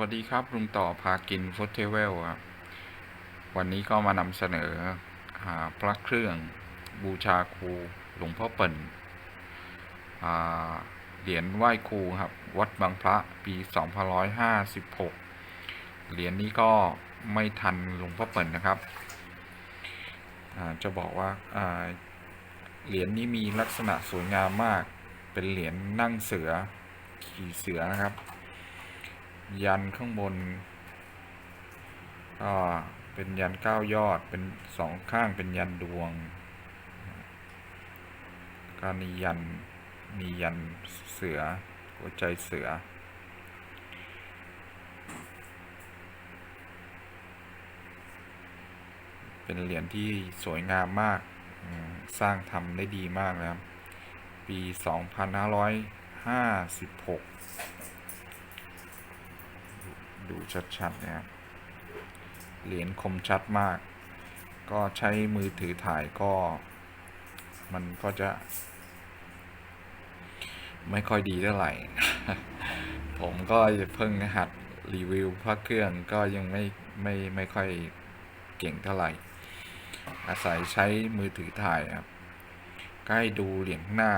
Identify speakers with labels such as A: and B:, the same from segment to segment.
A: วัสดีครับลุงต่อพากินฟุตเทเวลครับ วันนี้ก็มานำเสนออาพระเครื่องบูชาครูหลวงพ่อเปิ่นเหรียญไหว้ครูครับ วัดบางพระปี2556 เหรียญนี้ก็ไม่ทันหลวงพ่อเปิ่นนะครับ จะบอกว่าอ่าเหรียญนี้มีลักษณะสวยงามมาก เป็นเหรียญนั่งเสือขี่เสือนะครับ ยันข้างบนก็เป็นยันเก้ายอดเป็นสองข้างเป็นยันดวงก็มียันมียันเสือหัวใจเสือ เป็นเหรียญที่สวยงามมากสร้างทำได้ดีมากนะครับ ปี 2556 ดูชัดๆนะครับเหรียญคมชัดมาก ก็ใช้มือถือถ่ายก็ มันก็จะ ไม่ค่อยดีเท่าไหร่ ผมก็เพิ่งหัดรีวิวพระเครื่องก็ยังไม่ไม่ไม่ค่อยเก่งเท่าไหร่ อาศัยใช้มือถือถ่ายครับใกล้ดูเหรียญหน้า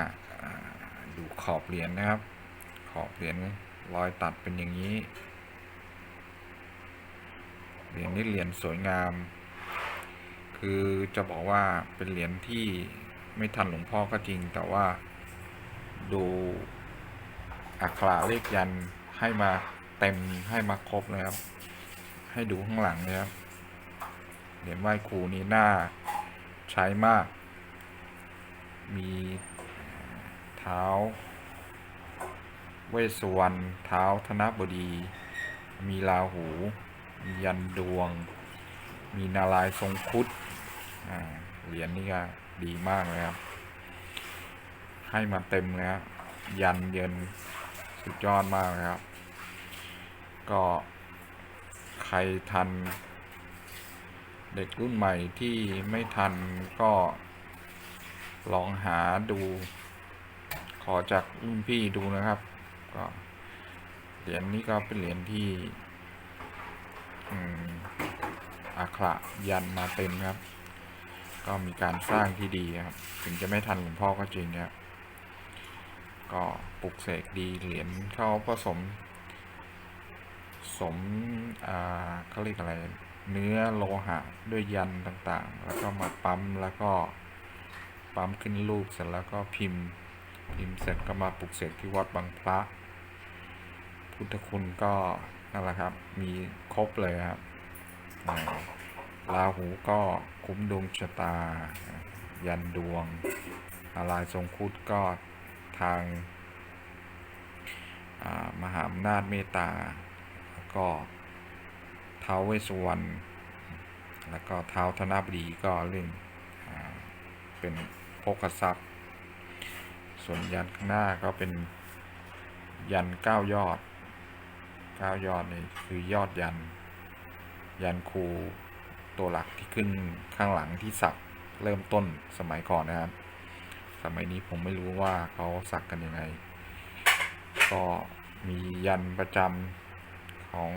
A: ดูขอบเหรียญนะครับ ขอบเหรียญรอยตัดเป็นอย่างนี้ เหรียญนี้เหรียญสวยงาม คือจะบอกว่าเป็นเหรียญที่ไม่ทันหลวงพ่อก็จริง แต่ว่าดูอักขระเลขยันให้มาเต็มให้มาครบเลยครับให้ดูข้างหลังนะครับเหรียญไหว้ครูนี้น่าใช้มาก มีเท้า เวสุวรรณเท้าธนบดี มีราหู มียันดวง มีนารายทรงคุดเหรียญนี่ก็ดีมากเลยครับ ให้มาเต็มเลยครับยันเยินสุดยอดมากเลยครับ ก็ใครทัน เด็กรุ่นใหม่ที่ไม่ทันก็ลองหาดู ขอจากรุ่นพี่ดูนะครับ ก็เหรียญนี้ก็เป็นเหรียญที่ อืมอัก ขระยันมาเต็มครับ ก็มีการสร้างที่ดีครับ ถึงจะไม่ทันหลวงพ่อก็จริงครับก็ปลุกเสกดีเหรียญเข้าผสม สมอ่าเขาเรียกอะไร เนื้อโลหะด้วยยันต่างๆ แล้วก็มาปั๊มแล้วก็ปั๊มขึ้นรูปเสร็จแล้วก็พิมพ์ พิมพ์เสร็จก็มาปลุกเสกที่วัดบางพระ พุทธคุณก็นั่นแหละครับ มีครบเลยครับอ่า ราหูก็คุ้มดวงชะตา ยันดวงอาลายทรงคุดก็ทางามหาอำนาจเมตตา แล้วก็เท้าเวสวรรณแล้วก็เท้าธนบดีก็เรื่องเป็นโภคทรัพย์ ส่วนยันข้างหน้าก็เป็นยันเก้ายอดเก้ายอดนี่คือยอดยัน ยันครู ตัวหลักที่ขึ้นข้างหลังที่สักเริ่มต้นสมัยก่อนนะครับ สมัยนี้ผมไม่รู้ว่าเขาสักกันยังไง ก็มียันประจำของ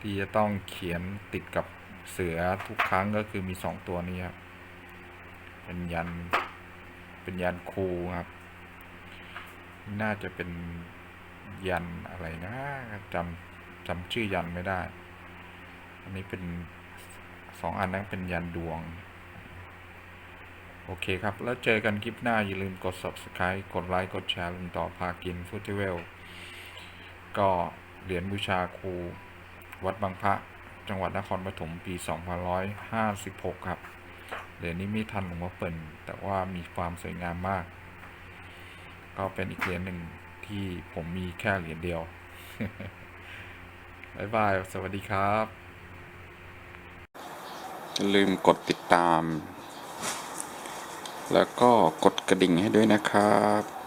A: ที่จะต้องเขียนติดกับเสือทุกครั้งก็คือมีสองตัวนี้ครับ เป็นยัน เป็นยันครูครับ น่าจะเป็นยันอะไรนะจำจำชื่อยันไม่ได้ อันนี้เป็น สองอันนั้นเป็นยันดวง โอเคครับ แล้วเจอกันคลิปหน้า อย่าลืมกด subscribe กดไลค์กดแชร์ลุงต่อพากินฟูติเวล ก็เหรียญบูชาครู วัดบางพระ จังหวัดนครปฐมปี 2556 ครับเหรียญนี้ไม่ทันหลวงพ่อเปิ่นแต่ว่ามีความสวยงามมาก ก็เป็นอีกเหรียญหนึ่งที่ผมมีแค่เหรียญเดียว บ๊ายบาย สวัสดีครับ อย่าลืมกดติดตาม แล้วก็กดกระดิ่งให้ด้วยนะครับ